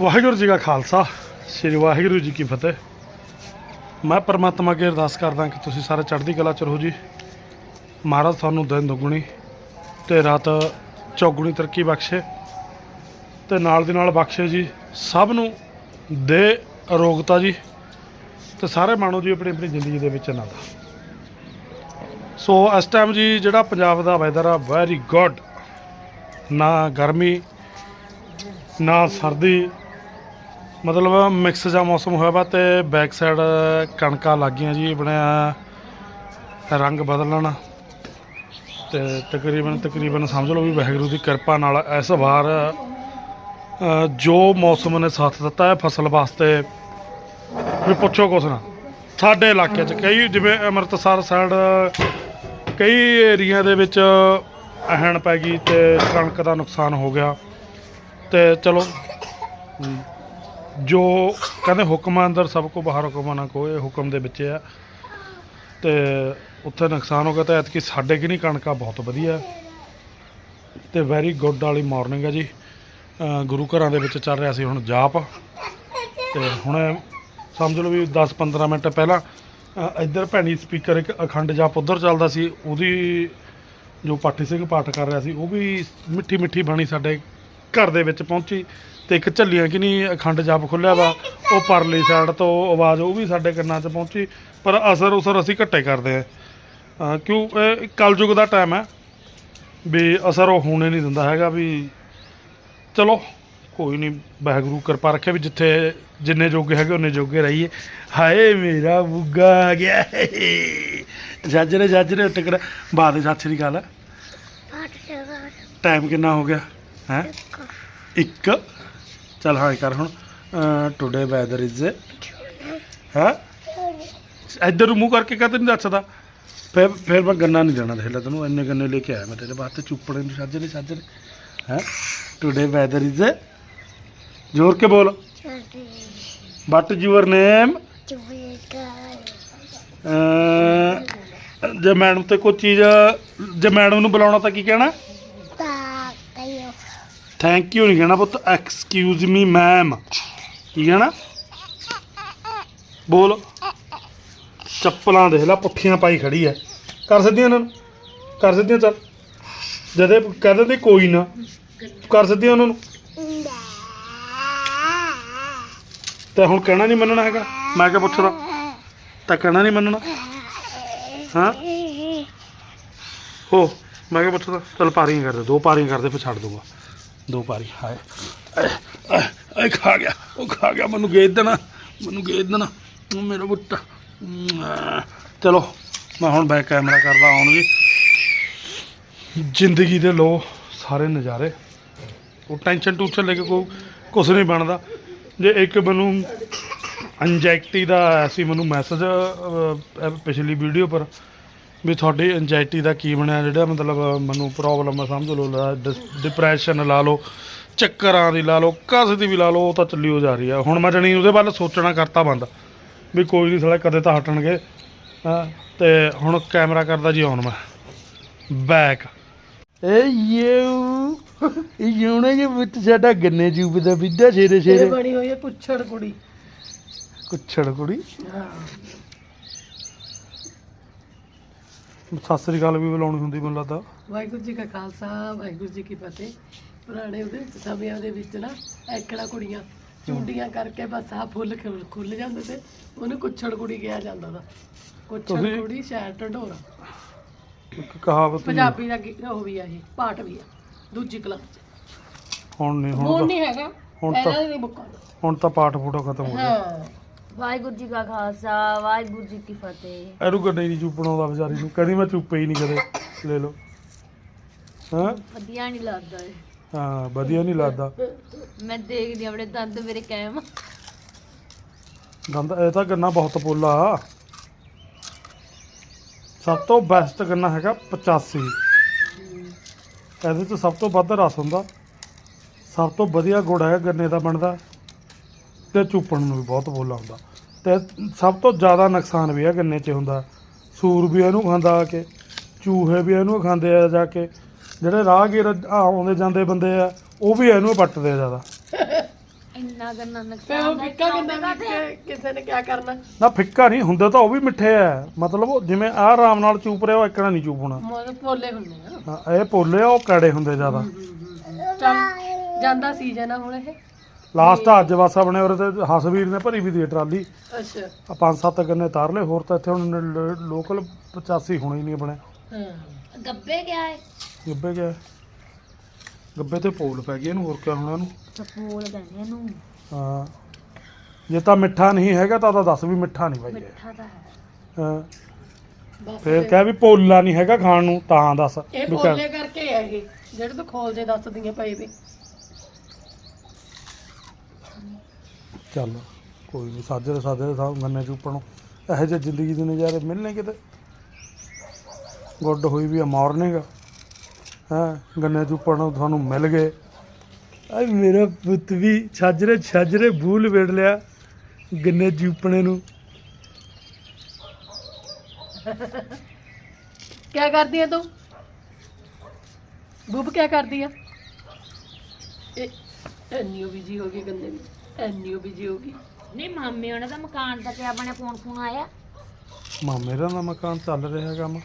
ਵਾਹਿਗੁਰੂ ਜੀ ਕਾ ਖਾਲਸਾ, ਸ੍ਰੀ ਵਾਹਿਗੁਰੂ ਜੀ ਕੀ ਫਤਿਹ। ਮੈਂ ਪਰਮਾਤਮਾ ਅੱਗੇ ਅਰਦਾਸ ਕਰਦਾ ਕਿ ਤੁਸੀਂ ਸਾਰੇ ਚੜ੍ਹਦੀ ਕਲਾ ਚ ਰਹੋ ਜੀ। ਮਹਾਰਾਜ ਤੁਹਾਨੂੰ ਦਿਨ ਦੁੱਗਣੀ ਤੇ ਰਾਤ ਚੌਗੁਣੀ ਤਰੱਕੀ ਬਖਸ਼ੇ ਤੇ ਨਾਲ ਦੀ ਨਾਲ ਬਖਸ਼ੇ ਜੀ। ਸਭ ਨੂੰ ਦੇ ਅਰੋਗਤਾ ਜੀ ਤੇ ਸਾਰੇ ਮਾਣੋ ਜੀ ਆਪਣੀ ਆਪਣੀ ਜ਼ਿੰਦਗੀ ਦੇ ਵਿੱਚ ਆਨੰਦ। ਸੋ ਇਸ ਟਾਈਮ ਜੀ ਜਿਹੜਾ ਪੰਜਾਬ ਦਾ ਵੈਦਰ ਆ ਵੈਰੀ ਗੁੱਡ ਨਾ ਗਰਮੀ, ਨਾ ਸਰਦੀ ਮਤਲਬ ਮਿਕਸ ਜਿਹਾ ਮੌਸਮ ਹੋਇਆ ਵਾ ਤੇ ਬੈਕ ਸਾਈਡ ਕਣਕਾਂ ਲੱਗ ਗਈਆਂ ਜੀ ਬਣਿਆ ਰੰਗ ਬਦਲਣ ਤੇ ਤਕਰੀਬਨ ਤਕਰੀਬਨ ਸਮਝ ਲਓ ਵੀ ਵਾਹਿਗੁਰੂ ਦੀ ਕਿਰਪਾ ਨਾਲ ਇਸ ਵਾਰ ਜੋ ਮੌਸਮ ਨੇ ਸਾਥ ਦਿੱਤਾ ਹੈ ਫਸਲ ਵਾਸਤੇ, ਵੀ ਪੁੱਛੋ ਕੁਛ ਨਾ। ਸਾਡੇ ਇਲਾਕੇ 'ਚ ਕਈ, ਜਿਵੇਂ ਅੰਮ੍ਰਿਤਸਰ ਸਾਈਡ ਕਈ ਏਰੀਆ ਦੇ ਵਿੱਚ ਅਹਿਣ ਪੈ ਗਈ ਤੇ ਕਣਕ ਦਾ ਨੁਕਸਾਨ ਹੋ ਗਿਆ। ਤੇ ਚਲੋ ਜੋ ਕਹਿੰਦੇ ਹੁਕਮਾਂ ਅੰਦਰ ਸਭ ਕੋ ਬਾਹਰ ਹੁਕਮਾਂ ਨਾ ਕੋਈ ਹੁਕਮ ਦੇ ਵਿੱਚ ਆ। ਤੇ ਉੱਥੇ ਨੁਕਸਾਨ ਹੋ ਗਿਆ ਤਾਂ ਐਤਕੀ ਸਾਡੇ ਕਿ ਨਹੀਂ ਕਣਕਾਂ ਬਹੁਤ ਵਧੀਆ। ਹੈ। ਤੇ ਵੈਰੀ ਗੁੱਡ ਵਾਲੀ ਮਾਰਨਿੰਗ ਹੈ ਜੀ। ਗੁਰੂ ਘਰਾਂ ਦੇ ਵਿੱਚ ਚੱਲ ਰਿਹਾ ਸੀ ਹੁਣ ਜਾਪ। ਤੇ ਹੁਣ ਸਮਝ ਲਓ ਵੀ 10-15 ਮਿੰਟ ਪਹਿਲਾਂ ਇੱਧਰ ਭੈਣੀ ਸਪੀਕਰ ਇੱਕ ਅਖੰਡ ਜਾਪ ਉੱਧਰ ਚੱਲਦਾ ਸੀ, ਉਹਦੀ ਜੋ ਪਾਠੀ ਸਿੰਘ ਪਾਠ ਕਰ ਰਿਹਾ ਸੀ, ਉਹ ਵੀ ਮਿੱਠੀ ਮਿੱਠੀ ਬਾਣੀ ਸਾਡੇ ਘਰ ਦੇ ਵਿੱਚ ਪਹੁੰਚੀ ਤੇ ਇੱਕ ਝੱਲੀਆਂ ਕਿ ਨਹੀਂ ਅਖੰਡ ਜਾਪ ਖੁੱਲਿਆ ਵਾ ਉਹ ਪਰਲੀ ਸਾਈਡ ਤੋਂ ਆਵਾਜ਼ ਉਹ ਵੀ ਸਾਡੇ ਕੰਨਾਂ 'ਚ ਪਹੁੰਚੀ ਪਰ ਅਸਰ ਉਸਰ ਅਸੀਂ ਘੱਟੇ ਕਰਦੇ ਆ। ਕਿਉਂ ਇਹ ਕਲਯੁਗ ਦਾ ਟਾਈਮ ਹੈ ਵੀ ਅਸਰ ਉਹ ਹੋਣੇ ਨਹੀਂ ਦਿੰਦਾ ਹੈਗਾ ਵੀ ਚਲੋ ਕੋਈ ਨਹੀਂ ਵਾਹਿਗੁਰੂ ਕਿਰਪਾ ਰੱਖੇ ਵੀ ਜਿੱਥੇ ਜਿੰਨੇ ਜੋਗੇ ਹੈਗੇ ਉਹਨੇ ਜੋਗੇ ਰਹੀਏ। ਹਾਏ ਮੇਰਾ ਬੁੱਗਾ ਆ ਗਿਆ। ਜੱਜਰੇ ਜੱਜਰੇ ਟਿਕੜ ਬਾਦ ਸਤਿ ਸ੍ਰੀ ਅਕਾਲ। ਟਾਈਮ ਕਿੰਨਾ ਹੋ ਗਿਆ? ਹੈ? ਇੱਕ। ਚਲ ਹਾਂ ਕਰ ਹੁਣ। ਟੁਡੇ ਵੈਦਰ ਇਜ਼ ਹੈ? ਇੱਧਰ ਨੂੰ ਮੂੰਹ ਕਰਕੇ ਕਹਤੇ ਨਹੀਂ ਦੱਸਦਾ ਫਿਰ ਫਿਰ ਮੈਂ ਗੰਨਾ ਨਹੀਂ ਦੇਣਾ ਦੇਖ ਲੈ ਤੈਨੂੰ ਇੰਨੇ ਗੰਨੇ ਲੈ ਕੇ ਆਇਆ ਮੈਂ ਤੇਰੇ ਵਾਸਤੇ। ਚੁੱਪੜੇ ਨੂੰ ਸਾਜਰੇ ਸਾਜਰੇ ਹੈ? ਟੁਡੇ ਵੈਦਰ ਇਜ਼ ਜੋਰ ਕੇ ਬੋਲ। ਵਟ ਯੂਅਰ ਨੇਮ ਜੇ ਮੈਡਮ ਤੇ ਕੋਈ ਚੀਜ਼, ਜੇ ਮੈਡਮ ਨੂੰ ਬੁਲਾਉਣਾ ਤਾਂ ਕੀ ਕਹਿਣਾ? ਥੈਂਕ ਯੂ ਨਹੀਂ ਕਹਿਣਾ ਪੁੱਤ। ਐਕਸਕਿਊਜ਼ ਮੀ ਮੈਮ ਕੀ ਕਹਿਣਾ? ਬੋਲ। ਚੱਪਲਾਂ ਦੇਖ ਲੈ, ਪੁੱਠੀਆਂ ਪਾਈ ਖੜੀ ਐ। ਕਰ ਸਕਦੀਆਂ ਇਹਨਾਂ ਨੂੰ। ਕਰ ਸਕਦੀਆਂ ਚੱਲ। ਜਦੇ ਕਹਿ ਦਿੰਦੇ ਕੋਈ ਨਾ, ਕਰ ਸਕਦੀਆਂ ਉਹਨਾਂ ਨੂੰ। ਤੇ ਹੁਣ ਕਹਿਣਾ ਨਹੀਂ ਮੰਨਣਾ ਹੈਗਾ। ਮੈਂ ਕਿਹਾ ਪੁੱਛਦਾ ਤਾਂ ਕਹਿਣਾ ਨਹੀਂ ਮੰਨਣਾ। ਹਾਂ? ਹੋ, ਮੈਂ ਕਿਹਾ ਪੁੱਛਦਾ ਚਲ ਪਾਰੀਆਂ ਕਰ ਦੇ ਦੋ ਪਾਰੀਆਂ ਕਰ ਦੇ ਫਿਰ ਛੱਡ ਦੂੰਗਾ ਦੋ ਵਾਰੀ ਹਾਏ। ਆਏ, ਖਾ ਗਿਆ ਉਹ ਖਾ ਗਿਆ ਮੈਨੂੰ ਗੇਦ ਦੇਣਾ ਮੈਨੂੰ ਗੇਦ ਦੇਣਾ ਮੇਰਾ ਬੁੱਟਾ। ਚਲੋ ਮੈਂ ਹੁਣ ਬੈਕ ਕੈਮਰਾ ਕਰਦਾ ਆਉਣ ਜੀ ਜ਼ਿੰਦਗੀ ਦੇ ਲੋ ਸਾਰੇ ਨਜ਼ਾਰੇ। ਉਹ ਟੈਨਸ਼ਨ ਟੂਸ਼ਨ ਲੈ ਕੇ ਕੋਈ ਕੁਛ ਨਹੀਂ ਬਣਦਾ। ਜੇ ਇੱਕ ਮੈਨੂੰ ਅੰਜੈਕਟੀ ਦਾ ਆਇਆ ਸੀ ਮੈਨੂੰ ਮੈਸੇਜ ਪਿਛਲੀ ਵੀਡੀਓ ਪਰ ਵੀ ਤੁਹਾਡੀ ਐਂਜਾਇਟੀ ਦਾ ਕੀ ਬਣਿਆ ਜਿਹੜਾ ਮਤਲਬ ਮੈਨੂੰ ਪ੍ਰੋਬਲਮ ਆ ਸਮਝ ਲਓ ਡਿਪਰੈਸ਼ਨ ਲਾ ਲਓ ਚੱਕਰਾਂ ਦੀ ਲਾ ਲਓ ਕਾਸੇ ਦੀ ਵੀ ਲਾ ਲਓ ਉਹ ਤਾਂ ਚੱਲੀ ਹੋ ਜਾ ਰਹੀ ਆ। ਹੁਣ ਮੈਂ ਜਣੀ ਉਹਦੇ ਵੱਲ ਸੋਚਣਾ ਕਰਤਾ ਬੰਦ ਵੀ ਕੋਈ ਨਹੀਂ ਸਾਲਾ ਕਦੇ ਤਾਂ ਹਟਣਗੇ ਤੇ ਹੁਣ ਕੈਮਰਾ ਕਰਦਾ ਜੀ ਆਨ ਮੈਂ। ਬੈਕ ਏ ਯੂ ਇਹ ਯੂਣੇ ਜੇ ਵਿੱਚ ਸਾਡਾ ਗੰਨੇ ਜੂਬ ਦਾ ਵਿਦਾ ਛੇਰੇ ਇਹ ਛੇਰੇ ਬਣੀ ਹੋਈ ਹੈ ਕੁੱਛੜ ਕੁੜੀ। ਕੁੱਛੜ ਕੁੜੀ? ਸਤਿ ਸ੍ਰੀ ਅਕਾਲ ਵੀ ਬੁਲਾਉਣੀ ਹੁੰਦੀ ਮੈਨੂੰ ਲੱਗਦਾ। ਵਾਹਿਗੁਰੂ ਜੀ ਕਾ ਖਾਲਸਾ ਵਾਹਿਗੁਰੂ ਜੀ ਕੀ ਫਤਿਹ। ਪੁਰਾਣੇ ਉਹਦੇ ਵਿੱਚ ਸਮਿਆਂ ਦੇ ਵਿੱਚ ਨਾ ਐਕੜਾ ਕੁੜੀਆਂ ਚੁੰਡੀਆਂ ਕਰਕੇ ਬਸ ਆ ਫੁੱਲ ਖੁੱਲ- ਖੁੱਲ ਜਾਂਦੇ ਤੇ ਉਹਨੂੰ ਕੁੱਛੜ ਕੁੜੀ ਕਿਹਾ ਜਾਂਦਾ ਦਾ ਕੁੱਛੜ ਤੁਸੀਂ- ਕੁੜੀ ਸ਼ਹਿਰ ਢੰਡੋਰਾ ਇੱਕ ਕਹਾਵਤ। ਪੰਜਾਬੀ ਦਾ ਗੀ- ਉਹ ਵੀ ਆ ਇਹ ਪਾਠ ਵੀ ਆ ਦੂਜੀ ਕਲਾਸ ਚ। ਹੁਣ ਨਹੀਂ ਹੁਣ ਹੁਣ ਤਾਂ ਨਹੀਂ ਹੈਗਾ ਹੁਣ ਤਾਂ- ਇਹਨਾਂ ਦੀ ਬੁੱਕਾਂ ਹੁਣ ਤਾਂ ਪਾਠ ਫੋਟੋ ਖਤਮ ਹੋ ਗਿਆ। ਹਾਂ। ਵਾਹਿਗੁਰੂ ਜੀ ਕਾ ਖਾਲਸਾ ਵਾਹਿਗੁਰੂ ਜੀ ਕੀ ਫਤਿਹ। ਇਹਨੂੰ ਗੱਡੇ ਨਹੀਂ ਚੁੱਪਣ ਆਉਂਦਾ ਵਿਚਾਰੀ ਨੂੰ ਕਹਿੰਦੀ ਮੈਂ ਚੁੱਪੇ ਹੀ ਨਹੀਂ ਕਦੇ ਲੈ ਲਓ। ਹਾਂ? ਵਧੀਆ ਨਹੀਂ ਲੱਗਦਾ ਇਹ। ਹਾਂ ਵਧੀਆ ਨਹੀਂ ਲੱਗਦਾ। ਮੈਂ ਦੇਖਦੀ ਹਾਂ ਆਪਣੇ ਦੰਦ ਮੇਰੇ ਕਾਇਮ। ਗੰਦਾ ਇਹ ਤਾਂ ਗੰਨਾ ਬਹੁਤ ਪੋਲਾ ਸਭ ਤੋਂ ਬੈਸਟ ਗੰਨਾ ਹੈਗਾ 85 ਇਹਦੇ ਚ ਸਭ ਤੋਂ ਵੱਧ ਰਸ ਹੁੰਦਾ। ਸਭ ਤੋਂ ਵਧੀਆ ਗੁੜ ਹੈ ਗੰਨੇ ਦਾ ਬਣਦਾ। ਤੇ ਚੂਪਣ ਨੂੰ ਵੀ ਬਹੁਤ ਪੋਲਾ ਹੁੰਦਾ ਤੇ ਸਭ ਤੋਂ ਜ਼ਿਆਦਾ ਨੁਕਸਾਨ ਵੀ ਹੈ ਗੰਨੇ 'ਚ ਹੁੰਦਾ। ਸੂਰ ਵੀ ਇਹਨੂੰ ਖਾਂਦਾ ਆ ਕੇ ਚੂਹੇ ਵੀ ਇਹਨੂੰ ਖਾਂਦੇ ਆ ਜਾ ਕੇ। ਜਿਹੜੇ ਰਾਹਗੀਰ ਆਉਂਦੇ ਜਾਂਦੇ ਬੰਦੇ ਆ ਉਹ ਵੀ ਇਹਨੂੰ ਪੱਟਦੇ ਆ ਜ਼ਿਆਦਾ। ਇੰਨਾ ਗੰਨਾ ਫੇ ਨੁਕਸਾਨ ਉਹ ਦਾ ਫਿੱਕਾ ਚਲਾਉਂਦੇ ਕਿੰਨਾ ਕਾਹਤੇ? ਕਿਸੇ ਨੇ ਕੀ ਕਰਨਾ? ਨਾ ਫਿੱਕਾ ਨਹੀਂ ਹੁੰਦੇ ਤਾਂ ਉਹ ਵੀ ਮਿੱਠੇ ਆ। ਮਤਲਬ ਉਹ ਜਿਵੇਂ ਆਹ ਆਰਾਮ ਨਾਲ ਚੂਪ ਰਿਹਾ ਉਹ ਇੱਕਣਾ ਨਹੀਂ ਚੂਪਣਾ ਮੋਰ ਪੋਲੇ ਹੁੰਦੇ ਆ। ਹਾਂ, ਇਹ ਪੋਲੇ ਆ ਉਹ ਕੜੇ ਹੁੰਦੇ ਜ਼ਿਆਦਾ। ਚੱਲ ਜਾਂਦਾ ਸੀਜ਼ਨ ਆ ਹੁਣ ਇਹ। ਲਾਸਟ ਅੱਜ ਬਸ ਆਪਣੇ ਉਰੇ ਤੇ ਹਸਵੀਰ ਨੇ ਭਰੀ ਵੀ ਦੀ ਟਰਾਲੀ। ਅੱਛਾ। ਆ ਪੰਜ ਸੱਤ ਗੰਨੇ ਤਾਰ ਲਏ ਹੋਰ ਤਾਂ ਇੱਥੇ ਹੁਣ ਲੋਕਲ 85 ਹੋਣੇ ਹੀ ਨਹੀਂ ਆਪਣੇ। ਹਾਂ। ਗੱਬੇ ਗਿਆ ਹੈ ਗੱਬੇ ਗਿਆ ਗੱਬੇ ਤੇ ਪੋਲ ਪੈ ਗਈ ਇਹਨੂੰ ਹੋਰ ਕਿਆ ਹੋਣਾ ਇਹਨੂੰ? ਚਪੂਲ ਕਹਿੰਦੇ ਇਹਨੂੰ। ਹਾਂ। ਜੇ ਤਾਂ ਮਿੱਠਾ ਨਹੀਂ ਹੈਗਾ ਤਾਂ ਉਹਦਾ ਦੱਸ ਵੀ ਮਿੱਠਾ ਨਹੀਂ ਭਾਈ ਇਹ। ਮਿੱਠਾ ਤਾਂ ਹੈ। ਹਾਂ। ਫੇਰ ਕਹਿ ਵੀ ਪੋਲਾ ਨਹੀਂ ਹੈਗਾ ਖਾਣ ਨੂੰ ਤਾਂ ਦੱਸ ਇਹ ਪੋਲੇ ਕਰਕੇ ਆ ਇਹ। ਜਿਹੜੇ ਤੂੰ ਖੋਲ ਜੇ ਦੱਸਦੀਆਂ ਪਏ ਵੇ। ਚੱਲ ਕੋਈ ਨਹੀਂ ਸਾਜਰੇ ਸਾਜਰੇ ਸਾਹ ਗੰਨੇ ਚੂਪਣ ਨੂੰ। ਇਹੋ ਜਿਹੇ ਜ਼ਿੰਦਗੀ ਦੇ ਨਜ਼ਾਰੇ ਮਿਲਣੇ ਕਿਤੇ? ਗੁੱਡ ਹੋਈ ਵੀ ਆ ਮਾਰਨਿੰਗ। ਹਾਂ ਗੰਨੇ ਚੂਪਣ ਨੂੰ ਤੁਹਾਨੂੰ ਮਿਲ ਗਏ। ਆ ਮੇਰਾ ਪੁੱਤ ਵੀ ਛਾਜਰੇ ਛਾਜਰੇ ਭੂਲ ਵੇੜ ਲਿਆ ਗੰਨੇ ਚੂਪਣੇ ਨੂੰ। ਕੀ ਕਰਦੀ ਆ ਤੂੰ? ਬੁੱਬ ਕੀ ਕਰਦੀ ਆ? ਇਹ ਐਨੀਓ ਬਿਜ਼ੀ ਹੋ ਗਈ ਗੰਦੇ ਵੀ ਐਨੀਓ ਬਿਜ਼ੀ ਹੋ ਗਈ। ਨਹੀਂ ਮਾਮੇ ਉਹਨਾਂ ਦਾ ਮਕਾਨ ਦਾ ਕਿਆ ਬਣਿਆ? ਫੋਨ ਫੋਨ ਆਇਆ? ਮਾਮੇ ਦਾ ਨਾ ਮਕਾਨ ਚੱਲ ਰਿਹਾ ਕੰਮ।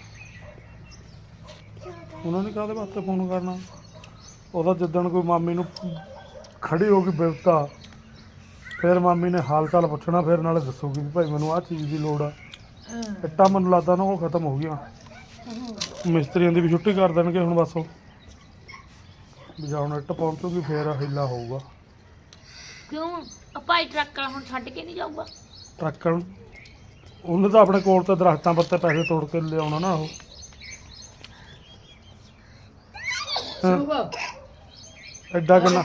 ਉਹਨਾਂ ਨੇ ਕਾਹਦੇ ਵਾਸਤੇ ਫੋਨ ਕਰਨਾ? ਉਹਦਾ ਜਿੱਦਣ ਕੋਈ ਮਾਮੀ ਨੂੰ ਖੜੀ ਹੋ ਗਈ ਬਿਪਤਾ ਫਿਰ ਮਾਮੀ ਨੇ ਹਾਲ ਚਾਲ ਪੁੱਛਣਾ ਫਿਰ ਨਾਲੇ ਦੱਸੂਗੀ ਵੀ ਭਾਈ ਮੈਨੂੰ ਆਹ ਚੀਜ਼ ਦੀ ਲੋੜ ਆ। ਇੱਟਾਂ ਮੈਨੂੰ ਲੱਗਦਾ ਨਾ ਉਹ ਖਤਮ ਹੋ ਗਈਆਂ। ਮਿਸਤਰੀਆਂ ਦੀ ਵੀ ਛੁੱਟੀ ਕਰ ਦੇਣਗੇ ਹੁਣ ਬਸ ਉਹ। ਵੀ ਜਾਂ ਹੁਣ ਇੱਟ ਪਹੁੰਚੂਗੀ ਫਿਰ ਹਿੱਲਾ ਹੋਊਗਾ। ਕਿਉਂ? ਆ ਭਾਈ ਟਰੱਕ ਵਾਲਾ ਹੁਣ ਛੱਡ ਕੇ ਨਹੀਂ ਜਾਊਗਾ। ਟਰੱਕਣ ਉਹਨੇ ਤਾਂ ਆਪਣੇ ਕੋਲ ਤੇ ਦਰਖਤਾਂ ਪੱਤੇ ਪੈਸੇ ਤੋੜ ਕੇ ਲਿਆਉਣਾ ਨਾ ਉਹ। ਹਾਂ, ਸ਼ੁਭ। ਐਡਾ ਕਿੰਨਾ?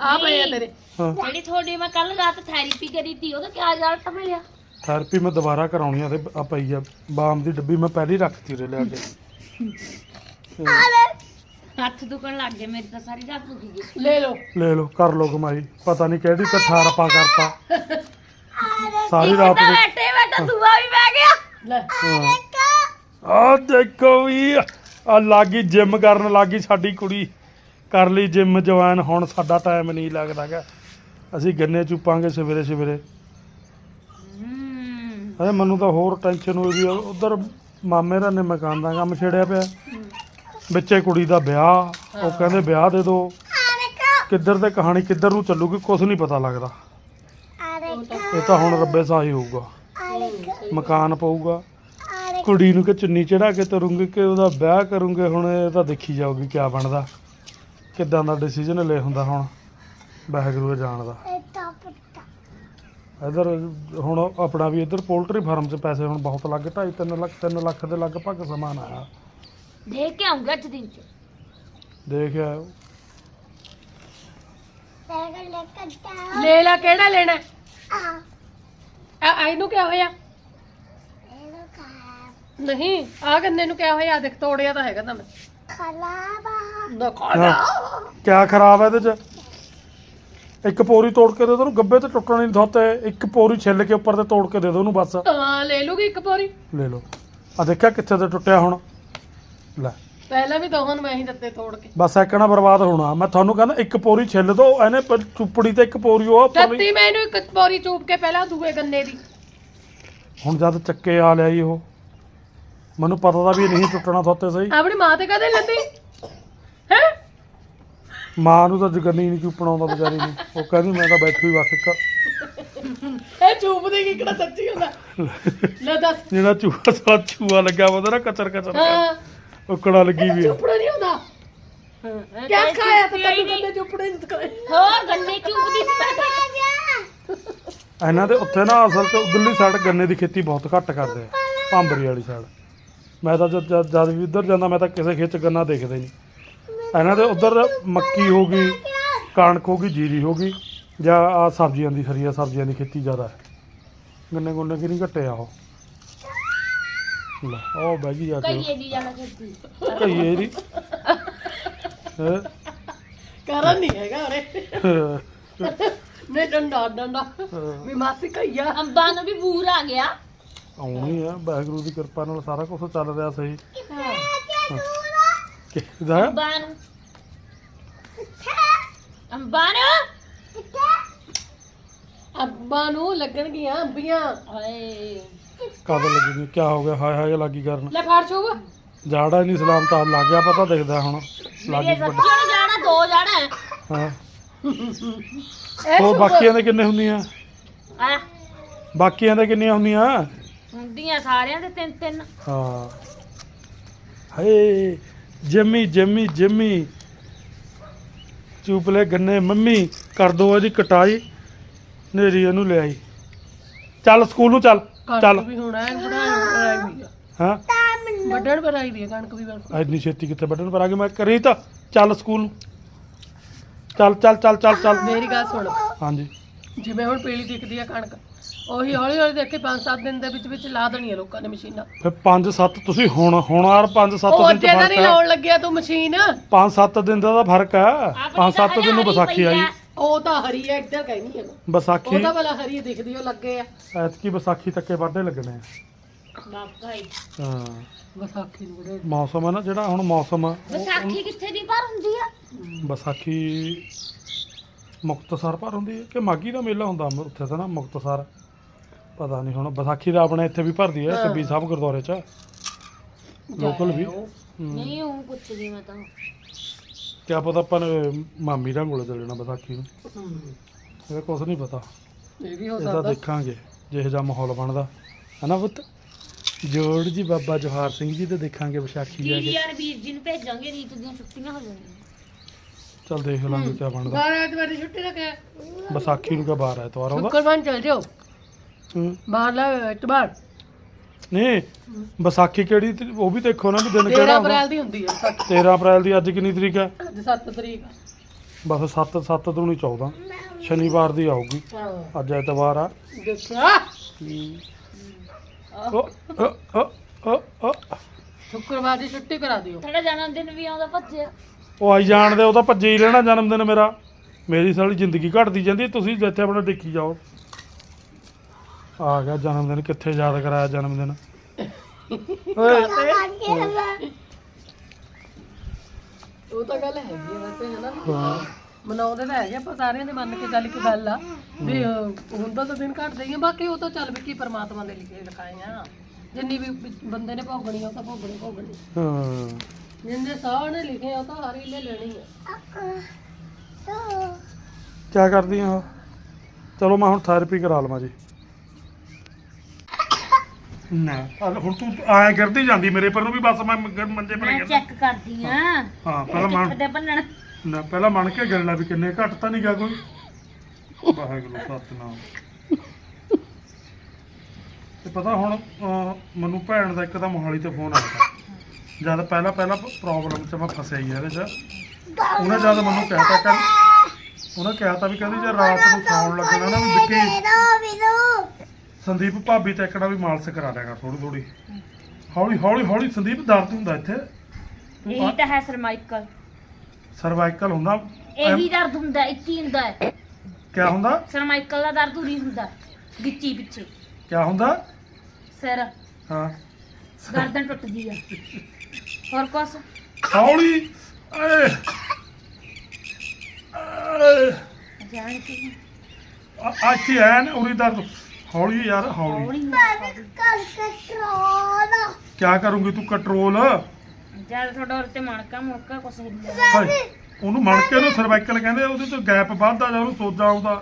ਆ ਪਏ ਆ ਤੇਰੇ। ਹਾਂ। ਜਿਹੜੀ ਤੁਹਾਡੀ ਮੈਂ ਕੱਲ ਰਾਤ ਥੈਰੇਪੀ ਕਰੀ ਤੀ ਉਹਦਾ ਕਿਆ ਰਿਜ਼ਲਟ ਮਿਲਿਆ? ਥੈਰੇਪੀ ਮੈਂ ਦੁਬਾਰਾ ਕਰਾਉਣੀ ਆ ਤੇ ਆ ਪਈ ਆ। ਬਾਮ ਦੀ ਡੱਬੀ ਮੈਂ ਪਹਿਲੀ ਰੱਖਤੀ ਰੇ ਲਿਆ ਕੇ। ਹੱਥ ਦੁਖਣ ਲੱਗ ਗਏ ਮੇਰੀ ਤਾਂ ਸਾਰੀ ਰਾਤ ਦੁਖੀ ਗਈ। ਲੈ ਲਓ। ਲੈ ਲਓ ਕਰ ਲਓ ਕਮਾਈ। ਪਤਾ ਨਹੀਂ ਕਿਹੜੀ ਤੇ ਥਾਰਪਾ ਕਰਤਾ। ਸਾਰੀ ਰਾਤ ਤਾਂ ਦੀ ਬੈਠੇ ਬੈਠਾ ਦੂਆ ਵੀ ਬਹਿ ਗਿਆ। ਲੈ। ਆ ਦੇਖੋ ਵੀ ਆ ਲੱਗੀ ਜਿਮ ਕਰਨ ਲੱਗੀ ਸਾਡੀ ਕੁੜੀ। ਕਰ ਲਈ ਜਿਮ ਜਵਾਨ ਹੁਣ ਸਾਡਾ ਟਾਈਮ ਨਹੀਂ ਲੱਗਦਾ ਗਾ ਅਸੀਂ ਗੰਨੇ ਚੁੱਪਾਂਗੇ ਸਵੇਰੇ ਸਵੇਰੇ। ਹੂੰ। ਅਰੇ ਮੈਨੂੰ ਤਾਂ ਹੋਰ ਟੈਨਸ਼ਨ ਹੋਈ ਵੀ ਉਧਰ ਮਾਮੇ ਦਾ ਨੇ ਮਕਾਨ ਦਾ ਕੰਮ ਛੇੜਿਆ ਪਿਆ। ਵਿੱਚੇ ਕੁੜੀ ਦਾ ਵਿਆਹ ਉਹ ਕਹਿੰਦੇ ਵਿਆਹ ਦੇ ਦੋ। ਕਿੱਧਰ ਤੇ ਕਹਾਣੀ ਕਿੱਧਰ ਨੂੰ ਚੱਲੂਗੀ ਕੁਝ ਨਹੀਂ ਪਤਾ ਲੱਗਦਾ। ਇਹ ਤਾਂ ਹੁਣ ਰੱਬੇ ਸਾਹੀ ਹੋਊਗਾ। ਮਕਾਨ ਪਊਗਾ। ਕੁੜੀ ਨੂੰ ਕਿ ਚੁੰਨੀ ਚੜਾ ਕੇ ਤਰੂੰਗੇ ਕਿ ਉਹਦਾ ਵਿਆਹ ਕਰੂੰਗੇ ਹੁਣ ਇਹ ਤਾਂ ਦੇਖੀ ਜਾਊਗੀ ਕਿਆ ਬਣਦਾ। ਕਿੱਦਾਂ ਦਾ ਡਿਸੀਜਨ ਲੈ ਹੁੰਦਾ ਹੁਣ ਵਾਹਿਗੁਰੂ ਜਾਣਦਾ। ਇਧਰ ਹੁਣ ਆਪਣਾ ਵੀ ਇਧਰ ਪੋਲਟਰੀ ਫਾਰਮ 'ਚ ਪੈਸੇ ਹੁਣ ਬਹੁਤ ਲੱਗ ਢਾਈ ਤਿੰਨ ਲੱਖ 3 ਲੱਖ ਦੇ ਲਗਭਗ ਸਮਾਨ ਆਇਆ। ਦੇਖ ਕੇ ਆਉਂਗਾ ਅੱਜ ਦਿਨ ਚ। ਦੇਖ ਆਇਓ। ਲੈ ਲੈ ਕਿਹੜਾ ਲੈਣਾ? ਆ ਆ ਇਹਨੂੰ ਕਿਆ ਹੋਇਆ? ਨਹੀਂ ਆ ਗੰਨੇ ਨੂੰ ਕਿਆ ਹੋਇਆ ਦੇਖ ਤੋੜਿਆ ਤਾਂ ਹੈਗਾ ਤਾਂ ਮੈਂ। ਨਾ ਖਾਣਾ ਕਿਆ ਖਰਾਬ ਹੈ ਇਹਦੇ 'ਚ? ਇੱਕ ਪੋਰੀ ਤੋੜ ਕੇ ਦੇ ਦੋ ਉਹਨੂੰ ਗੱਬੇ ਤੇ ਟੁੱਟਣ ਨਹੀਂ ਦਿੱਤੇ ਇੱਕ ਪੋਰੀ ਛਿੱਲ ਕੇ ਉੱਪਰ ਤੇ ਤੋੜ ਕੇ ਦੇ ਦੋ ਉਹਨੂੰ ਬਸ। ਤਾਂ ਲੈ ਲੂਗੀ ਇੱਕ ਪੌਰੀ। ਲੈ ਲਓ। ਆ ਦੇਖਿਆ ਕਿੱਥੇ ਤੇ ਟੁੱਟਿਆ ਹੁਣ। ਲੈ। ਪਹਿਲਾਂ ਵੀ ਦੋਹਾਂ ਨੂੰ ਮੈਂ ਹੀ ਦਿੱਤੇ ਤੋੜ ਕੇ। ਬਸ ਐਕਣਾ ਬਰਬਾਦ ਹੋਣਾ। ਮੈਂ ਤੁਹਾਨੂੰ ਕਹਿੰਦਾ ਇੱਕ ਪੋਰੀ ਛਿੱਲ ਦੋ ਇਹਨੇ ਪਰ ਚੁੱਪੜੀ ਤੇ ਇੱਕ ਪੋਰੀ ਉਹ ਉੱਪਰਲੀ ਦਿੱਤੀ ਮੈਨੂੰ ਇੱਕ ਪੌਰੀ ਚੂਪ ਕੇ ਪਹਿਲਾਂ ਦੂਏ ਗੰਨੇ ਦੀ। ਹੁਣ ਜਦ ਚੱਕੇ ਆ ਲਿਆ ਜੀ ਉਹ। ਮੈਨੂੰ ਪਤਾ ਤਾਂ ਵੀ ਨਹੀਂ ਟੁੱਟਣਾ ਥੋਤੇ ਸਹੀ। ਆਪਣੀ ਮਾਂ ਤੇ ਕਦੇ ਲੈਂਦੀ ਹੈ? ਮਾਂ ਨੂੰ ਤਾਂ ਜਗਨੀ ਨਹੀਂ ਚੁੱਪਣਾ ਆਉਂਦਾ ਵਿਚਾਰੀ ਨੂੰ। ਉਹ ਕਹਿੰਦੀ ਮੈਂ ਤਾਂ ਬੈਠੀ ਬਸ ਇੱਕ। ਇਹ ਚੂਪ ਦੇ ਕੀ ਕਿਹੜਾ ਸੱਚੀ ਹੁੰਦਾ ਲੈ ਦੱਸ। ਜਿਹੜਾ ਚੂਹਾ ਸਾਲਾ ਚੂਹਾ ਲੱਗਾ ਉਹਦਾ ਨਾ ਕਚਰ ਕਚਰ ਹਾਂ। ਉਕੜਾ ਲੱਗੀ ਵੀ ਆ। ਚੁੱਪੜਾ ਨਹੀਂ ਹੁੰਦਾ ਕਿਆ ਖਾਇਆ ਤੇ? ਤੈਨੂੰ ਗੰਨੇ ਚੁੱਪੜੇ ਨਹੀਂ ਖਾਏ ਹੋਰ ਗੰਨੇ ਚੂਪਦੀ। ਇਹਨਾਂ ਦੇ ਉੱਥੇ ਨਾ ਅਸਲ 'ਚ ਉਧਰਲੀ ਸਾਈਡ ਗੰਨੇ ਦੀ ਖੇਤੀ ਬਹੁਤ ਘੱਟ ਕਰਦੇ ਆ ਭਾਂਬਰੀ ਵਾਲੀ ਸਾਈਡ ਮੈਂ ਤਾਂ ਜਦ ਜਦ ਜਦ ਵੀ ਉੱਧਰ ਜਾਂਦਾ ਮੈਂ ਤਾਂ ਕਿਸੇ ਖੇਤ 'ਚ ਗੰਨਾ ਦੇਖਦਾ ਹੀ ਨਹੀਂ। ਇਹਨਾਂ ਦੇ ਉਧਰ ਮੱਕੀ ਹੋ ਗਈ ਕਣਕ ਹੋ ਗਈ ਜੀਰੀ ਹੋ ਗਈ ਜਾਂ ਆ ਸਬਜ਼ੀਆਂ ਦੀ ਹਰੀਆਂ ਸਬਜ਼ੀਆਂ ਦੀ ਖੇਤੀ ਜ਼ਿਆਦਾ ਹੈ। ਗੰਨੇ ਗੁੰਨੇ ਕਿ ਨਹੀਂ ਘੱਟੇ ਆ ਉਹ? ਲੈ ਉਹ ਬਹਿ ਗਈ ਜਾ ਕੇ। ਕਈਏ ਦੀ ਜਾਣਾ ਖੇਤੀ। ਕਹੀਏ ਦੀ ਹੈਂ? ਕਰਨ ਨਹੀਂ ਹੈਗਾ ਉਰੇ ਹਾਂ। ਨੇ ਡੰਡਾ। ਡੰਡਾ ਵੀ ਮਾਸੀ ਕਈਆ। ਅੰਬਾਂ ਨੂੰ ਵੀ ਬੂਰ ਆ ਗਿਆ। ਆਉਣੀ ਆ ਵਾਹਿਗੁਰੂ ਦੀ ਕਿਰਪਾ ਨਾਲ ਸਾਰਾ ਕੁਝ ਚੱਲ ਰਿਹਾ ਸਹੀ। ਕਿਹਦਾ ਅੰਬਾਂ ਨੂੰ। ਅੰਬਾਂ ਨੂੰ। ਅੰਬਾਂ ਨੂੰ ਲੱਗਣਗੀਆਂ ਅੰਬੀਆਂ। ਹਾਏ। ਕਦ ਲੱਗੂਗੀ ਕੀ ਹੋ ਗਿਆ? ਹਾਏ ਹਾਏ ਲੱਗੀ ਕਰਨ। ਲੈ ਫਾੜ ਜਾੜਾ ਨਹੀਂ ਸਲਾਮ ਤਾਂ ਲੱਗ ਗਿਆ ਪਤਾ ਦਿਖਦਾ ਹੁਣ। ਲੱਗ ਨਹੀਂ ਜਾਣਾ ਦੋ ਜਾਣਾ ਹੈ। ਹਾਂ। ਇਹ ਉਹ ਬਾਕੀਆਂ ਦੇ ਕਿੰਨੇ ਹੁੰਦੀਆਂ? ਆ ਬਾਕੀਆਂ ਦੇ ਕਿੰਨੀਆਂ ਹੁੰਦੀਆਂ? ਹੁੰਦੀਆਂ ਸਾਰਿਆਂ ਦੇ ਤਿੰਨ ਤਿੰਨ। ਹਾਂ। ਹਏ ਜੰਮੀ ਜੰਮੀ ਜੰਮੀ। ਚੂਪਲੇ ਗੰਨੇ ਮੰਮੀ ਕਰ ਦੋ ਇਹਦੀ ਕਟਾਈ। ਨੇਰੀ ਇਹਨੂੰ ਲੈ ਆਈ ਚੱਲ ਸਕੂਲ ਨੂੰ ਚੱਲ। ਚੱਲ। ਕਣਕ ਵੀ ਹੁਣ ਐ ਬਣਾਈ ਵੀ ਆ। ਹਾਂ। ਵੱਢਣ ਪਰ ਆਈ ਵੀ ਆ ਕਣਕ ਵੀ ਬਸ। ਇੰਨੀ ਛੇਤੀ ਕਿੱਥੇ ਵੱਢਣ ਪਰ ਆ ਕੇ ਮੈਂ ਕਰੀ ਤਾਂ ਚੱਲ ਸਕੂਲ ਨੂੰ। ਚੱਲ ਚੱਲ ਚੱਲ ਚੱਲ ਚੱਲ। ਮੇਰੀ ਗੱਲ ਸੁਣ। ਹਾਂਜੀ। ਜਿਵੇਂ ਹੁਣ ਪੀਲੀ ਦਿਖਦੀ ਆ ਕਣਕ ਉਹੀ ਹੌਲੀ ਹੌਲੀ ਦੇਖੇ 5-7 ਦਿਨ ਦੇ ਵਿੱਚ ਵਿੱਚ ਲਾ ਦੇਣੀਆਂ ਲੋਕਾਂ ਨੇ ਮਸ਼ੀਨਾਂ। ਫਿਰ 5-7 ਤੁਸੀਂ ਹੁਣ ਹੁਣ ਆਰ 5-7 ਉਹ ਦਿਨ ਅੱਜੇ ਫ਼ਰਕ ਨਹੀਂ ਲਾਉਣ ਲੱਗਿਆ ਤੂੰ ਮਸ਼ੀਨ। 5-7 ਦਿਨ ਦਾ ਤਾਂ ਫ਼ਰਕ ਹੈ। 5-7 ਦਿਨ ਨੂੰ ਵਿਸਾਖੀ ਆਈ। ਉਹ ਤਾਂ ਹਰੀ ਆ ਇੱਧਰ ਕਹਿਨੀ ਆ ਉਹ ਵਿਸਾਖੀ? ਤਾਂ ਭਲਾ ਹਰੀ ਦਿਖਦੀ ਉਹ ਲੱਗੇ ਆ। ਐਤਕੀ ਵਿਸਾਖੀ ਤੱਕੇ ਵਾਢੇ ਲੱਗਣੇ ਆ। ਬਾਕਾਈ ਹਾਂ। ਵਿਸਾਖੀ ਨੂੰ ਬੜੇ ਮੌਸਮ ਹੈ ਨਾ ਜਿਹੜਾ ਹੁਣ ਮੌਸਮ ਆ ਵਿਸਾਖੀ ਕਿੱਥੇ ਦੀ ਪਰ ਹੁੰਦੀ ਆ? ਵਿਸਾਖੀ ਮੁਕਤਸਰ ਪਰ ਹੁੰਦੀ ਹੈ ਕਿ ਮਾਗੀ ਦਾ ਮੇਲਾ ਹੁੰਦਾ ਉੱਥੇ ਤਾਂ ਨਾ ਮੁਕਤਸਰ? ਪਤਾ ਨਹੀਂ ਹੁਣ ਵਿਸਾਖੀ ਦਾ ਆਪਣੇ ਇੱਥੇ ਵੀ ਭਰਦੀ ਹੈ ਹਾਂ। ਟੱਬੀ ਸਾਹਿਬ ਗੁਰਦੁਆਰੇ 'ਚ। ਲੋਕਲ ਵੀ। ਹਮ, ਨਹੀਂ ਉਹ ਪੁੱਛਦੀ ਮੈਂ ਤਾਂ। ਕਿਆ ਪਤਾ ਆਪਾਂ ਨੇ ਮਾਮੀ ਰਾਂ ਕੋਲੇ ਚੱਲਣਾ ਵਿਸਾਖੀ ਨੂੰ। ਇਹਦਾ ਕੁਝ ਨਹੀਂ ਪਤਾ। ਇਹ ਵੀ ਹੋ ਸਕਦਾ। ਦੇਖਾਂਗੇ ਜਿਹੋ ਜਿਹਾ ਮਾਹੌਲ ਬਣਦਾ। ਹਨਾ ਪੁੱਤ? ਜੋੜ ਜੀ ਬਾਬਾ ਜੋਹਾਰ ਸਿੰਘ ਜੀ ਤੇ ਦੇਖਾਂਗੇ ਵਿਸਾਖੀ ਜਾ ਕੇ। ਯਾਰ ਵੀਰ ਜੀ ਨੂੰ ਭੇਜਾਂਗੇ ਰੀਤ ਦੀਆਂ ਛੁੱਟੀਆਂ ਹੋ ਜਾਣਗੀਆਂ। ਚੱਲ ਦੇਖ ਲਾਂਗੇ ਕਿਆ ਬਣਦਾ। ਬਾਹਰ ਐਤਵਾਰ ਦੀ ਛੁੱਟੀ ਰੱਖਿਆ। ਵਿਸਾਖੀ ਨੂੰ ਕਾ ਬਾਰ ਐਤਵਾਰ ਆਉਂਦਾ? ਸ਼ੁੱਕਰਵਾਰ ਨੂੰ ਚੱਲ ਜਾਓ। ਹਮ, ਬਾਹਰ ਲਾ ਐਤਵਾਰ। ਨਹੀਂ ਵਿਸਾਖੀ ਕਿਹੜੀ ਉਹ ਵੀ ਦੇਖੋ ਨਾ ਵੀ ਦਿਨ 13 ਕਿਹੜਾ ਅਪ੍ਰੈਲ ਦੀ ਹੁੰਦੀ ਹੈ ਵਿਸਾਖੀ। 13 ਅਪ੍ਰੈਲ ਦੀ ਅੱਜ ਕਿੰਨੀ ਤਰੀਕ ਹੈ? ਅੱਜ 7 ਤਰੀਕ। ਬਸ 7 7 ਤੋਂ ਨਹੀਂ 14 ਸ਼ਨੀਵਾਰ ਦੀ ਆਊਗੀ। ਹਾਂ। ਅੱਜ ਐਤਵਾਰ ਆ। ਦੇਖਿਆ? ਓ ਓ ਓ ਓ ਓ। ਸ਼ੁੱਕਰਵਾਰ ਦੀ ਛੁੱਟੀ ਕਰਾ ਦਿਓ। ਜਨਮ ਦਿਨ ਵੀ ਆਉਂਦਾ ਭੱਜਿਆ। ਉਹ ਆਈ ਜਾਣਦੇ ਉਹ ਤਾਂ ਭੱਜੇ ਹੀ ਰਹਿਣਾ ਜਨਮ ਦਿਨ ਮੇਰਾ। ਮੇਰੀ ਸਾਰੀ ਜ਼ਿੰਦਗੀ ਘਟਦੀ ਜਾਂਦੀ ਤੁਸੀਂ ਜਿੱਥੇ ਆਪਣਾ ਦੇਖੀ ਜਾਓ। ਆ ਗਿਆ ਜਨਮ ਦਿਨ ਕਿੱਥੇ ਯਾਦ ਕਰਾਇਆ ਜਨਮ ਦਿਨ? ਓਏ। ਉਹ ਤਾਂ ਗੱਲ ਹੈਗੀ ਆ ਵੈਸੇ ਹਨਾ? ਹਾਂ। ਮਨਾਉਂਦੇ ਤਾਂ ਹੈਗੇ ਆਪਾਂ ਸਾਰਿਆਂ ਦੇ ਮੰਨ ਕੇ ਚੱਲ ਇੱਕ ਗੱਲ ਆ ਵੀ ਅਹ, ਹੁੰਦਾ ਤਾਂ ਦਿਨ ਘਟਦੇ ਹੀ ਆ ਬਾਕੀ ਉਹ ਤਾਂ ਚੱਲ ਵੀ ਕੀ ਪਰਮਾਤਮਾ ਦੇ ਲਿਖੇ ਲਿਖਾਏ ਆ। ਜਿੰਨੀ ਵੀ ਵੀ ਬੰਦੇ ਨੇ ਭੋਗਣੀ ਆ, ਉਹ ਤਾਂ ਭੋਗਣੀ ਭੋਗਣੀ। ਹਾਂ। ਜਿੰਨੇ ਸਾਹ ਨੇ ਲਿਖੇ ਆ, ਉਹ ਤਾਂ ਹਰ ਹੀ ਲੈ ਲੈਣੀ ਆ। ਕਿਆ ਕਰਦੀ ਆ ਉਹ? ਚਲੋ ਮੈਂ ਹੁਣ ਥੈਰੇਪੀ ਕਰਾ ਲਵਾਂ ਜੀ। ਨਾ। ਹੁਣ ਤੂੰ ਆਇਆ ਕਰਦੀ ਜਾਂਦੀ ਮੇਰੇ ਪਰ ਨੂੰ ਵੀ ਬਸ ਮੈਂ ਮੰਜੇ ਪਰ ਮੈਂ ਗਿਆ ਚੈੱਕ ਕਰਦੀ ਆ ਹਾਂ। ਪਹਿਲਾਂ ਮਨ ਨਾ ਪਹਿਲਾਂ ਮਨ ਕੇ ਗੱਲ ਲਾ ਵੀ ਕਿੰਨੇ ਘੱਟ ਤਾਂ ਨਹੀਂ ਗਿਆ ਕੋਈ। ਵਾਹਿਗੁਰੂ ਸਤਨਾਮ। ਤੇ ਪਤਾ ਹੁਣ ਅਹ, ਮੈਨੂੰ ਭੈਣ ਦਾ ਇੱਕ ਤਾਂ ਮੋਹਾਲੀ ਤੇ ਫੋਨ ਆਇਆ। ਜਦ ਪਹਿਲਾਂ ਪਹਿਲਾਂ ਪ੍ਰੋਬਲਮ 'ਚ ਮੈਂ ਫਸਿਆ ਹੀ ਇਹਦੇ 'ਚ। ਉਹਨੇ ਜਦ ਮੈਨੂੰ ਕਹਿਤਾ ਕਿ ਉਹਨੇ ਕਹਿਤਾ ਵੀ ਕਹਿੰਦੀ ਜੇ ਰਾਤ ਨੂੰ ਸੌਣ ਲੱਗਣਾ ਨਾ ਵੀ ਵਿੱਕੀ ਸੰਦੀਪ ਭਾਬੀ ਤੇ ਇੱਕੜਾ ਵੀ ਮਾਲਸ਼ ਕਰਾ ਦੇਗਾ ਥੋੜੀ ਥੋੜੀ ਹੌਲੀ ਹੌਲੀ ਹੌਲੀ ਸੰਦੀਪ ਦਰਦ ਹੁੰਦਾ ਇੱਥੇ। ਇਹੀ ਤਾਂ ਹੈ ਸਰਮਾਈਕਲ ਸਰਵਾਈਕਲ ਹੁੰਦਾ। ਇਹੀ ਦਰਦ ਹੁੰਦਾ ਇੱਥੇ ਹੀ ਹੁੰਦਾ। ਹੈ ਕਿਆ ਹੁੰਦਾ? ਸਰਮਾਈਕਲ ਦਾ ਦਰਦ ਉਰੀ ਹੁੰਦਾ ਗਿੱਚੀ ਪਿੱਛੇ। ਕਿਆ ਹੁੰਦਾ? ਸਿਰ। ਹਾਂ। ਗਰਦਨ ਟੁੱਟਦੀ ਆ। ਹੋਰ ਕੁਛ? ਹੌਲੀ। ਏ ਏ ਜਾਣ ਕੇ। ਆ ਇੱਥੇ ਐ ਨਾ ਉਰੀ ਦਰਦ। ਹੌਲੀ ਯਾਰ ਹੌਲੀ। ਹੌਲੀ ਕਿਆ ਕਰੂੰਗੀ ਤੂੰ ਕੰਟਰੋਲ? ਜਦ ਤੁਹਾਡਾ ਉਰ ਤੇ ਮਣਕਾ ਮੁੜਕਾ ਕੁਛ ਹਿੱਲਿਆ ਹਾਏ ਉਹਨੂੰ ਮਣ ਕੇ ਉਹਨੂੰ ਸਰਵਾਈਕਲ ਕਹਿੰਦੇ ਆ, ਉਹਦੇ ਤੋਂ ਗੈਪ ਵੱਧਦਾ ਜਾਂ ਉਹਨੂੰ ਸੋਜਾ ਆਉਂਦਾ।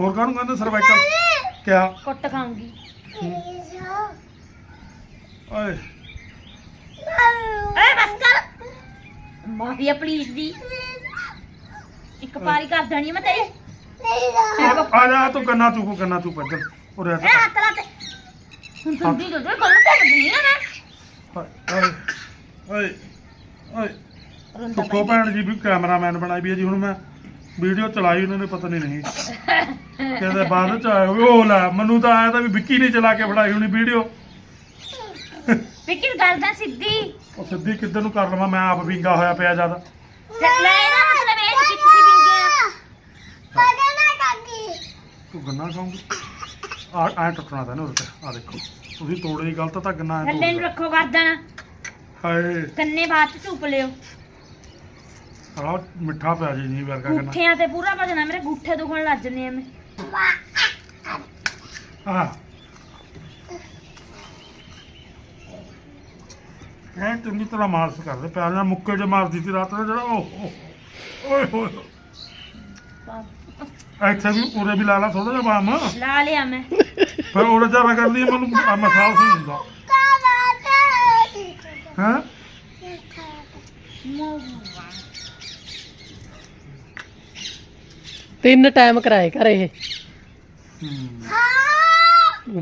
ਹੋਰ ਕਾਹਨੂੰ ਕਹਿੰਦੇ ਸਰਵਾਈਕਲ ਕਿਆ? ਕੁੱਟ ਖਾਉਂਗੀ ਓਏ। ਏ ਬਸ ਕਰ। ਮਾਫੀਆ ਪਲੀਜ਼ ਦੀ। ਇੱਕ ਪਾਰੀ ਕਰ ਦੇਣੀ ਆ ਮੈਂ ਤੇਰੀ। ਆ। ਆ ਜਾ ਤੂੰ ਕੰਨਾ ਚੁੱਕੂ ਕੰਨਾ ਚੁੱਪ ਇੱਧਰ ਉਰੇ ਆ ਇਹ ਹੱਥ ਲਾ ਤੇ ਹੁਣ ਤੂੰ ਦੀ ਗੱਲ ਕਰ ਘੁੰਮਦੀ ਆ ਮੈਂ। ਓਏ ਓਏ ਓਏ ਰੋਂਦਾ ਸੁੱਖੋ ਭੈਣ ਜੀ ਵੀ ਕੈਮਰਾਮੈਨ ਬਣਾਈ ਵੀ ਹੈ ਜੀ ਹੁਣ ਮੈਂ ਵੀਡੀਓ ਚਲਾਈ ਉਹਨਾਂ ਨੇ ਪਤਾ ਨਹੀਂ ਨਹੀਂ। ਕਹਿੰਦੇ ਬਾਅਦ ਚ ਆਇਆ ਵੀ ਉਹ ਲੈ ਮੈਨੂੰ ਤਾਂ ਆਇਆ ਤਾਂ ਵੀ ਵਿੱਕੀ ਨੇ ਚਲਾ ਕੇ ਫੜਾਈ ਹੋਣੀ ਵੀਡੀਓ। ਲੇਕਿਨ ਗੱਲ ਤਾਂ ਸਿੱਧੀ। ਉਹ ਸਿੱਧੀ ਕਿੱਧਰ ਨੂੰ ਕਰ ਲਵਾਂ ਮੈਂ ਆਪ ਵਿੰਗਾ ਹੋਇਆ ਪਿਆ ਜਦ ਲੈ ਇਹਦਾ ਮਤਲਬ ਇਹ ਨੀ ਕਿ ਤੁਸੀਂ ਵਿੰਗੇ ਆ। ਤੂੰ ਗੰਨਾ ਖਾਉਂਗੀ ਆ ਐ ਟੁੱਟਣਾ ਤਾਂ ਨਾ ਉਹਦੇ ਤੇ। ਆ ਦੇਖੋ ਤੁਸੀਂ ਤੋੜੇ ਦੀ ਗਲਤ ਤਾਂ ਗੰਨਾ ਐ ਥੱਲੇ ਨੂੰ ਤੋੜਦਾ। ਰੱਖੋ ਗਰਦਨ। ਹਾਏ। ਕੰਨੇ ਬਾਅਦ ਚ ਚੁੱਪ ਲਿਓ। ਆ ਮਿੱਠਾ ਪਿਆ ਜੀ ਨਹੀਂ ਵਰਗਾ ਗੰਨਾ ਗੁੱਠਿਆਂ ਤੇ ਪੂਰਾ ਭਜਣਾ ਮੇਰੇ ਗੁੱਠੇ ਦੁਖਣ ਲੱਗ ਜਨੇ ਐਵੇਂ ਆ। ਐ ਚੰਗੀ ਤਰ੍ਹਾਂ ਮਾਰਸ ਕਰਦੇ ਨਾਲ ਮੁੱਕੇ ਜੇ ਮਾਰਦੀ ਸੀ ਰਾਤ ਨੂੰ ਜਿਹੜਾ ਉਹ- ਓਏ ਹੋਏ ਇੱਥੇ ਵੀ ਉਰੇ ਵੀ ਲਾ ਲਾ ਥੋੜਾ ਜਿਹਾ ਬਾਮ ਲਾ ਲਿਆ ਮੈਂ। ਫਿਰ ਉਰੇ ਜਾ ਕਰਦੀ ਮੈਨੂੰ ਆ ਮਸਾਲ ਹੁੰਦਾ। ਹਾਂ? ਤਿੰਨ ਟਾਈਮ ਕਰਾਏ ਘਰ ਇਹ।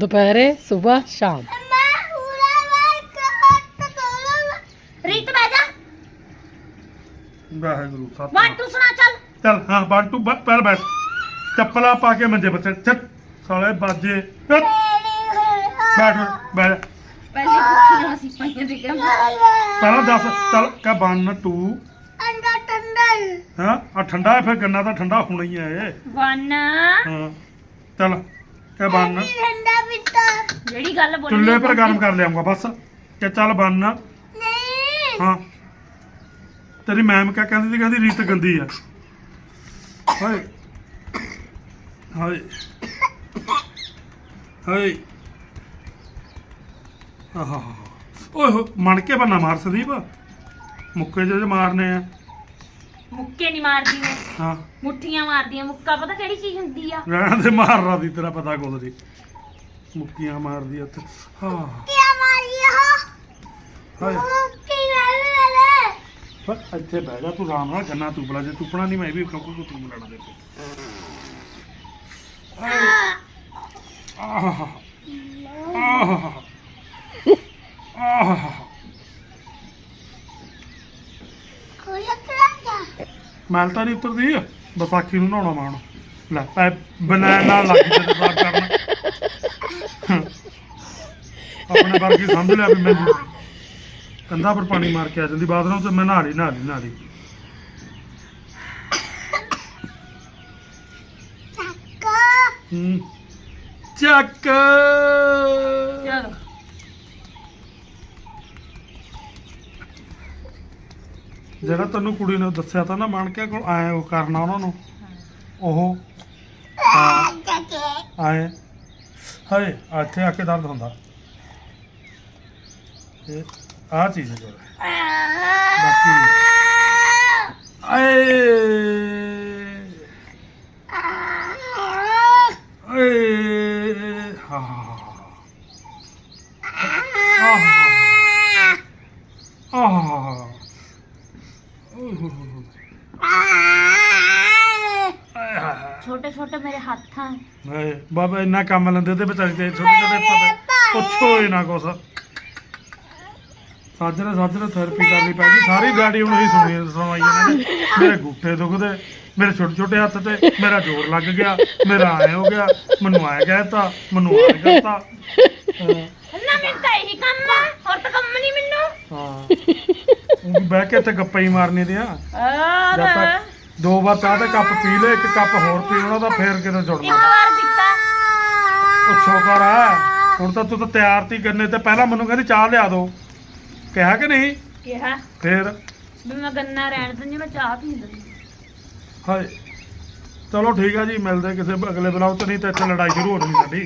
ਦੁਪਹਿਰੇ ਸਵੇਰ ਸ਼ਾਮ। ਰੀਤ ਬਹਿ ਜਾ। ਵਾਹਿਗੁਰੂ ਸਤਿ ਵਾਟੂ ਸੁਣਾ ਚੱਲ। ਚੱਲ ਹਾਂ ਬੰਟੂ ਪਹਿਲ ਬੈਠ। ਚੱਪਲਾਂ ਪਾ ਕੇ ਮੰਜੇ ਬੱਚੇ ਚੱਲ ਸਾਲੇ ਬਾਜੇ। ਚੱਲ, ਬੈਠ ਬੈਠ। ਪਹਿਲੇ ਕੁੱਤੀਆਂ ਸੀ ਪਾਈਆਂ ਦੇ ਕੰਮ ਪਹਿਲਾਂ ਦੱਸ ਚੱਲ ਕਾ ਬੰਨ ਟੂ ਹਾਂ? ਆ ਠੰਡਾ ਹੈ ਫਿਰ ਗੰਨਾ ਤਾਂ ਠੰਡਾ ਹੋਣਾ ਹੀ ਹੈ ਇਹ। ਵਨ ਹਾਂ। ਚੱਲ ਕਾ ਬੰਨ। ਜਿਹੜੀ ਗੱਲ ਬੋਲੀ ਚੁੱਲ੍ਹੇ ਪਰ ਗਰਮ ਕਰ ਲਿਆਉਂਗਾ ਬਸ। ਕਿ ਚੱਲ ਬੰਨ। ਹਾਂ। ਤੇਰੀ ਮੈਮ ਕਿਆ ਕਹਿੰਦੀ ਸੀ ਕਹਿੰਦੀ ਰੀਤ ਗੰਦੀ ਆ। ਹਾਏ ਹਾਏ ਹਾਏ ਆਹਾ ਓਏ ਹੋ ਮਣ ਕੇ ਬੰਨਾ ਮਾਰ ਸੰਦੀਪ। ਮੁੱਕੇ ਜਿਹੇ ਮਾਰਨੇ ਆ। ਮੁੱਕੇ ਨਹੀਂ ਮਾਰਦੀ ਮੈਂ। ਹਾਂ। ਮੁੱਠੀਆਂ ਮਾਰਦੀਆਂ ਮੁੱਕਾ ਪਤਾ ਕਿਹੜੀ ਚੀਜ਼ ਹੁੰਦੀ ਆ? ਰਹਿਣ ਦੇ ਮਾਰਨਾ ਦੀ ਤੇਰਾ ਪਤਾ ਕੁਝ ਨਹੀਂ। ਮੁੱਕੀਆਂ ਮਾਰਦੀ ਆ ਉੱਥੇ। ਹਾਂ। ਹਾਏ। ਪਰ ਇੱਥੇ ਬਹਿ ਜਾ ਤੂੰ ਆਰਾਮ ਨਾਲ ਗੰਨਾ ਤੂਪਲਾ ਜੇ ਤੁਪਣਾ ਨਹੀਂ ਮੈਂ ਵੀ ਕਿਉਂਕਿ ਤੂੰ ਤੂੰ ਲੈਣਾ ਦੇ। ਮੈਲ ਤਾਂ ਨਹੀਂ ਉਤਰਦੀ। ਵਿਸਾਖੀ ਨੂੰ ਨਹਾਉਣਾ ਮਾਣ ਲੈ ਪੈ ਬਨਾਨ ਲੱਗ ਜੇ ਸਾਫ਼ ਕਰਨ। ਆਪਣੇ ਵਰਗੀ ਸਮਝ ਲਿਆ ਵੀ ਮੈਨੂੰ ਕੰਧਾਂ ਪਰ ਪਾਣੀ ਮਾਰ ਕੇ ਆ ਜਾਂਦੀ ਬਾਅਦ ਨੂੰ ਤੇ ਮੈਂ ਨਹਾ ਲਈ ਨਹਾ ਲਈ ਨਹਾ ਲਈ। ਹੂੰ ਚੱਕ। ਚਲੋ। ਜਿਹੜਾ ਤੈਨੂੰ ਕੁੜੀ ਨੇ ਦੱਸਿਆ ਤਾਂ ਨਾ ਮਣ ਕੇ ਕੋਲ ਆਏ ਉਹ ਕਰਨਾ ਉਹਨਾਂ ਨੂੰ। ਉਹ ਹਾਂ, ਆਏ। ਹਾਏ ਇੱਥੇ ਆ ਕੇ ਦਰਦ ਹੁੰਦਾ। ਇਹ ਆ ਚੀਜ਼ ਜੋ। ਬਾਕੀ ਆਏ ਹਾਂ ਆਹ ਆਹ ਛੋਟੇ ਛੋਟੇ ਮੇਰੇ ਹੱਥ ਆ ਹਾਏ ਬਾਬਾ ਇੰਨਾ ਕੰਮ ਲੈਂਦੇ ਤੇ ਵਿਚਾਰੇ ਤੇ ਛੋਟੇ ਛੋਟੇ ਪਤਾ। ਪੁੱਛੋ ਹੀ ਨਾ ਕੁਛ। ਸਾਜਰੇ ਸਾਜਰੇ ਥੈਰੇਪੀ ਕਰਨੀ ਪੈ ਗਈ ਸਾਰੀ ਗਾੜੀ ਹੁਣ ਹੀ ਸੁਣੀ ਸੁਣਾਈ ਇਹਨਾਂ ਨੇ। ਮੇਰੇ ਗੁੱਠੇ ਦੁਖਦੇ ਮੇਰੇ ਛੋਟੇ ਛੋਟੇ ਹੱਥ ਤੇ ਮੇਰਾ ਜ਼ੋਰ ਲੱਗ ਗਿਆ ਮੇਰਾ ਆਏ ਹੋ ਗਿਆ ਮੈਨੂੰ ਆਏ ਕਹਿਤਾ ਮੈਨੂੰ ਆਏ ਕਹਿਤਾ। ਨਾ ਮੈਨੂੰ ਤਾਂ ਇਹੀ ਕੰਮ ਆ। ਹੋਰ ਤਾਂ ਕੰਮ ਨਹੀਂ ਮੈਨੂੰ। ਹਾਂ। ਬਹਿ ਕੇ ਇੱਥੇ ਗੱਪਾਂ ਹੀ ਮਾਰਨੀ ਦੀਆਂ। ਜਦ ਤੱਕ ਦੋ ਵਾਰ ਚਾਹ ਦੇ ਕੱਪ ਪੀ ਲੈ ਇੱਕ ਕੱਪ ਹੋਰ ਪੀ ਉਹਨਾਂ ਦਾ ਫੇਰ ਕਿਤੇ ਇੱਕ ਜੁੜਨਾ ਵਾਰ ਦਿੱਤਾ ਉਹ ਸ਼ੁਕਰ ਆ ਹੁਣ ਤਾਂ ਤੂੰ ਤਾਂ ਤਿਆਰ ਤੀ ਗੰਨੇ ਤੇ ਪਹਿਲਾਂ ਮੈਨੂੰ ਕਹਿੰਦੀ ਚਾਹ ਲਿਆ ਦੋ। ਕਿਹਾ ਕਿ ਨਹੀਂ? ਕਿਹਾ। ਫੇਰ? ਵੀ ਮੈਂ ਗੰਨਾ ਰਹਿਣ ਦਿੰਦੀ ਮੈਂ ਚਾਹ ਪੀ ਲੈਂਦੀ ਹਾਏ ਚਲੋ ਠੀਕ ਆ ਜੀ ਮਿਲਦੇ ਕਿਸੇ ਅਗਲੇ ਬਲਾਉ ਚ ਨਹੀਂ ਤਾਂ ਇੱਥੇ ਲੜਾਈ ਸ਼ੁਰੂ ਹੋ ਜਾਣੀ ਸਾਡੀ।